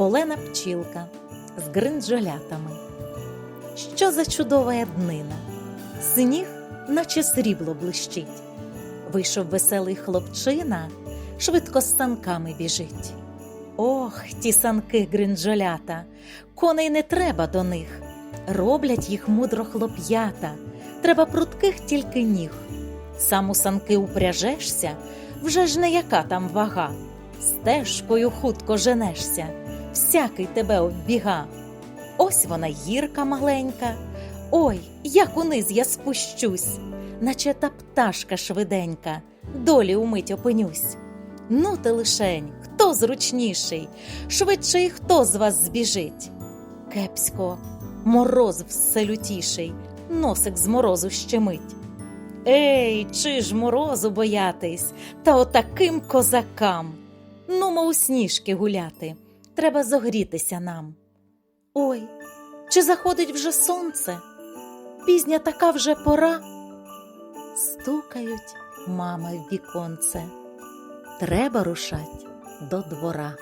Олена Пчілка з гринджолятами. Що за чудова днина? Сніг, наче срібло блищить. Вийшов веселий хлопчина, швидко з санками біжить. Ох, ті санки гринджолята, коней не треба до них. Роблять їх мудро хлоп'ята, треба прутких тільки ніг. Сам у санки упряжешся, вже ж не яка там вага. Стежкою хутко женешся, всякий тебе оббіга. Ось вона гірка маленька. Ой, як униз я спущусь, наче та пташка швиденька, долі умить опинюсь. Ну ти лишень, хто зручніший, швидше й хто з вас збіжить. Кепсько, мороз все лютіший, носик з морозу щемить. Ей, чи ж морозу боятись, та отаким козакам. Нумо у сніжки гуляти, треба зогрітися нам. Ой, чи заходить вже сонце? Пізня така вже пора. Стукають мама в віконце. Треба рушать до двора.